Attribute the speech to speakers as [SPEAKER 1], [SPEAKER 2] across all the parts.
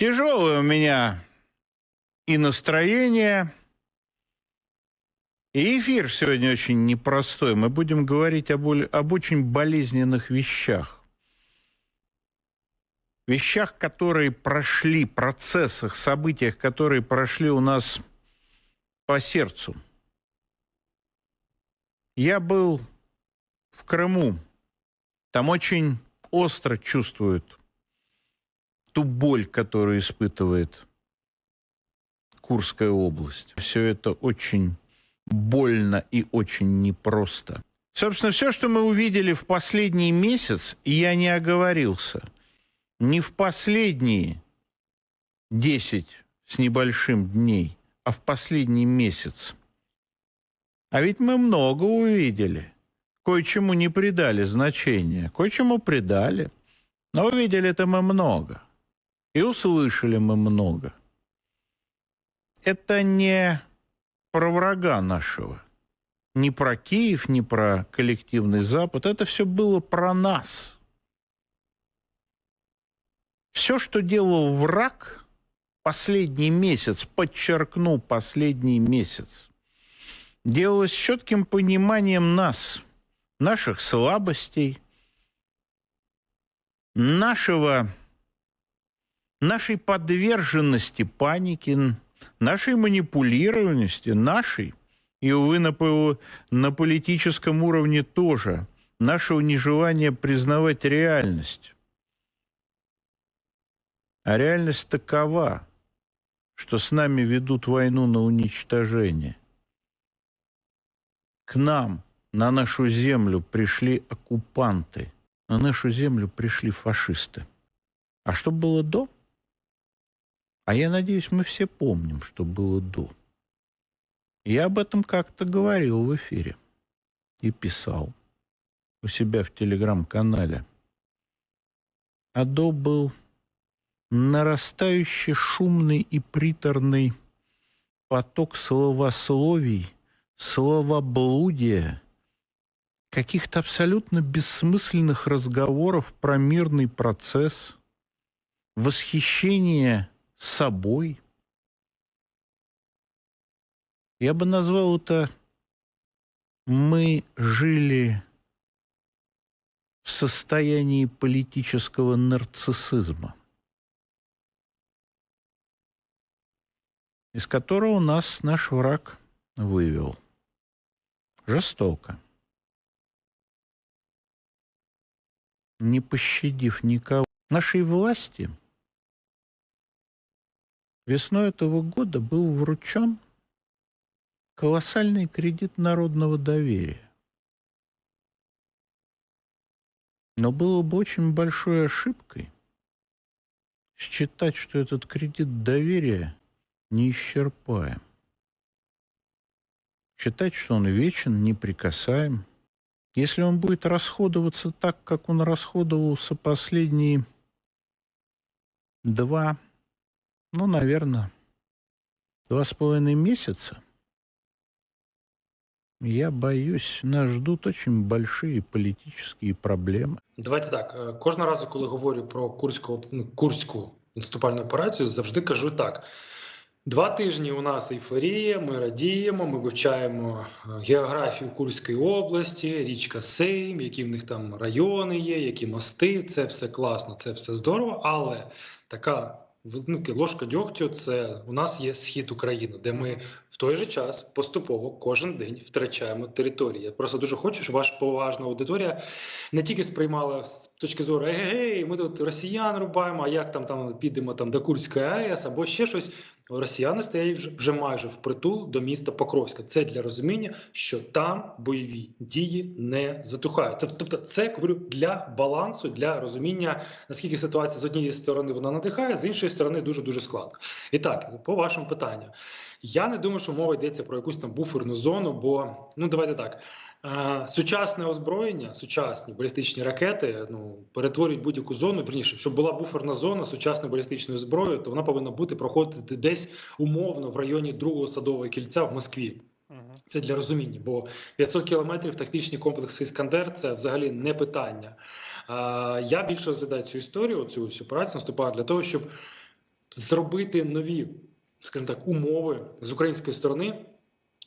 [SPEAKER 1] Тяжелое у меня и настроение, и эфир сегодня очень непростой. Мы будем говорить об, об очень болезненных вещах. Вещах, которые прошли, процессах, событиях, которые прошли у нас по сердцу. Я был в Крыму. Там очень остро чувствуют ту боль, которую испытывает Курская область. Все это очень больно и очень непросто. Собственно, все, что мы увидели в последний месяц, я не оговорился, не в последние 10 с небольшим дней, а в последний месяц. А ведь мы много увидели. Кое-чему не придали значения, кое-чему придали. Но увидели это мы много – и услышали мы много. Это не про врага нашего, не про Киев, не про коллективный Запад. Это все было про нас. Все, что делал враг последний месяц, подчеркну, последний месяц, делалось с четким пониманием нас, наших слабостей, нашего нашей подверженности панике, нашей манипулированности, нашей, и, увы, на, на политическом уровне тоже, нашего нежелания признавать реальность. А реальность такова, что с нами ведут войну на уничтожение. К нам, на нашу землю пришли оккупанты, на нашу землю пришли фашисты. А что было до? А я надеюсь, мы все помним, что было до. Я об этом как-то говорил в эфире и писал у себя в телеграм-канале. А до был нарастающий шумный и приторный поток словословий, словоблудия, каких-то абсолютно бессмысленных разговоров про мирный процесс, восхищение собой. Я бы назвал это «мы жили в состоянии политического нарциссизма, из которого нас наш враг вывел. Жестоко. Не пощадив никого. Нашей власти – Весной этого года был вручен колоссальный кредит народного доверия. Но было бы очень большой ошибкой считать, что этот кредит доверия неисчерпаем. Считать, что он вечен, неприкасаем. Если он будет расходоваться так, как он расходовался последние два ну, наверное, два с половиной месяца. Я боюсь, нас ждут очень большие політичні проблеми.
[SPEAKER 2] Давайте так. Е, кожного разу, коли говорю про курську ну, курську наступальну операцію, завжди кажу так: два тижні у нас ейфорія, ми радіємо, ми вивчаємо е, географію Курської області, річка Сейм, які в них там райони є, які мости. Це все класно, це все здорово, але така Велика ложка дьогтю це у нас є схід України, де ми в той же час поступово кожен день втрачаємо території. Я просто дуже хочу, щоб ваша поважна аудиторія не тільки сприймала точки зору егей, ми тут росіян рубаємо, а як там там підемо там до Курської АЕС або ще щось. Росіяни стоять вже, вже майже впритул до міста Покровська. Це для розуміння, що там бойові дії не затухають. Тобто, це говорю для балансу, для розуміння, наскільки ситуація з однієї сторони вона надихає, з іншої сторони дуже дуже складно. І так, по вашому питанню, я не думаю, що мова йдеться про якусь там буферну зону, бо ну давайте так. Сучасне озброєння, сучасні балістичні ракети ну перетворюють будь-яку зону. Верніше, щоб була буферна зона сучасної балістичної зброї, то вона повинна бути проходити десь умовно в районі другого садового кільця в Москві. Це для розуміння, бо 500 кілометрів тактичні комплекси Іскандер це взагалі не питання. Я більше розглядаю цю історію, цю операцію наступаю для того, щоб зробити нові, скажімо так, умови з української сторони.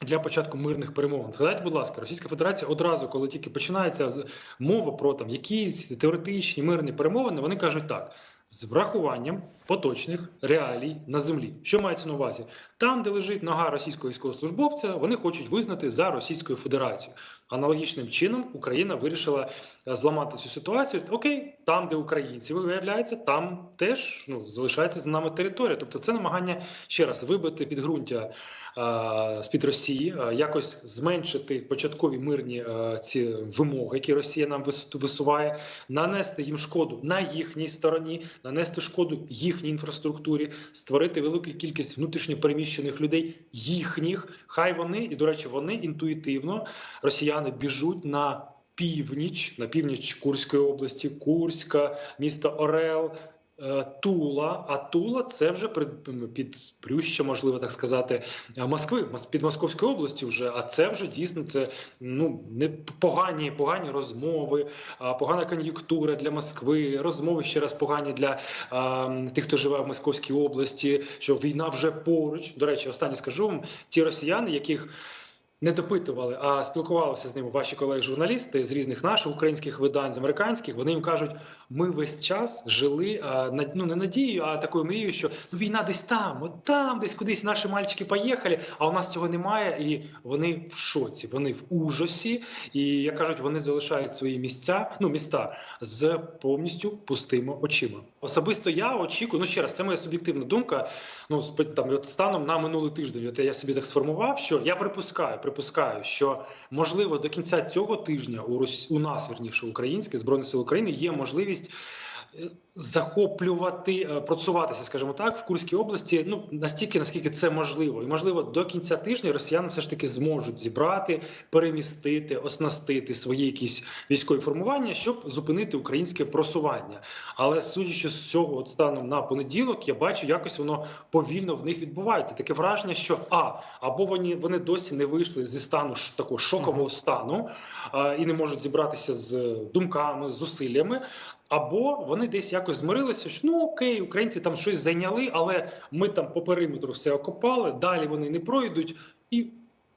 [SPEAKER 2] Для початку мирних перемовин згадайте, будь ласка, Російська Федерація одразу, коли тільки починається мова про там якісь теоретичні мирні перемовини, вони кажуть так: з врахуванням поточних реалій на землі. Що мається на увазі? Там, де лежить нога російського військовослужбовця, вони хочуть визнати за Російською Федерацією. Аналогічним чином Україна вирішила е, зламати цю ситуацію. Окей, там, де українці виявляється, там теж ну залишається за нами територія. Тобто, це намагання ще раз вибити підґрунтя е, з-під Росії, е, якось зменшити початкові мирні е, ці вимоги, які Росія нам вис- висуває, нанести їм шкоду на їхній стороні, нанести шкоду їхній інфраструктурі, створити велику кількість внутрішньо переміщених людей, їхніх. Хай вони, і до речі, вони інтуїтивно росіяни біжуть на. Північ на північ Курської області, Курська, місто Орел, е, Тула. А Тула це вже під, під прюща, можливо так сказати, е, Москви, Мос- під Московською областю вже. А це вже дійсно це ну не погані, погані розмови, погана кон'юнктура для Москви, розмови ще раз погані для а, тих, хто живе в Московській області. Що війна вже поруч. До речі, останнє скажу вам: ті росіяни, яких не допитували, а спілкувалися з ними ваші колеги-журналісти з різних наших українських видань, з американських. Вони їм кажуть: ми весь час жили а, ну не надією, а такою мрією, що ну війна десь там, от там, десь кудись наші мальчики поїхали, а у нас цього немає. І вони в шоці, вони в ужасі. І як кажуть, вони залишають свої місця, ну міста з повністю пустими очима. Особисто я очікую. Ну ще раз, це моя суб'єктивна думка. Ну там от станом на минулий тиждень. От я собі так сформував, що я припускаю, припускаю, що можливо до кінця цього тижня у Рос... у нас верніше українське збройні сили України є можливість. Захоплювати, е, працюватися, скажімо так, в Курській області ну настільки, наскільки це можливо, і можливо до кінця тижня росіяни все ж таки зможуть зібрати, перемістити, оснастити свої якісь військові формування, щоб зупинити українське просування. Але судячи з цього, от станом на понеділок, я бачу, якось воно повільно в них відбувається. Таке враження, що а або вони вони досі не вийшли зі стану такого шокового стану а, і не можуть зібратися з думками, з зусиллями. Або вони десь якось змирилися, що ну окей, українці там щось зайняли, але ми там по периметру все окопали, далі вони не пройдуть, і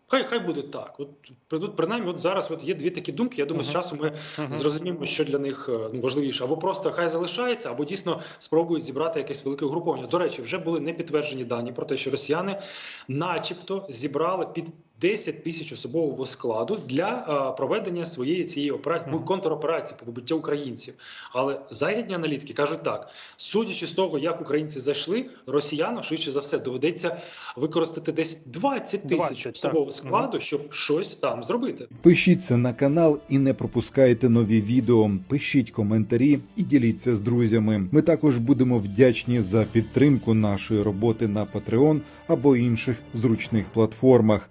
[SPEAKER 2] хай хай буде так. От тут принаймні, от зараз от є дві такі думки. Я думаю, з
[SPEAKER 1] Мгм.
[SPEAKER 2] часом ми
[SPEAKER 1] Мгм.
[SPEAKER 2] зрозуміємо, що для них е, ну, важливіше, або просто хай залишається, або дійсно спробують зібрати якесь велике угруповання. До речі, вже були непідтверджені дані про те, що росіяни, начебто, зібрали під 10 тисяч особового складу для е, проведення своєї цієї операції
[SPEAKER 1] Мгм.
[SPEAKER 2] контроперації по вибиття українців. Але західні аналітики кажуть так: судячи з того, як українці зайшли, росіянам швидше за все доведеться використати десь 20 тисяч
[SPEAKER 1] 20, так.
[SPEAKER 2] особового складу, щоб щось там зробити.
[SPEAKER 3] Пишіться на канал і не пропускайте нові відео. Пишіть коментарі і діліться з друзями. Ми також будемо вдячні за підтримку нашої роботи на Patreon або інших зручних платформах.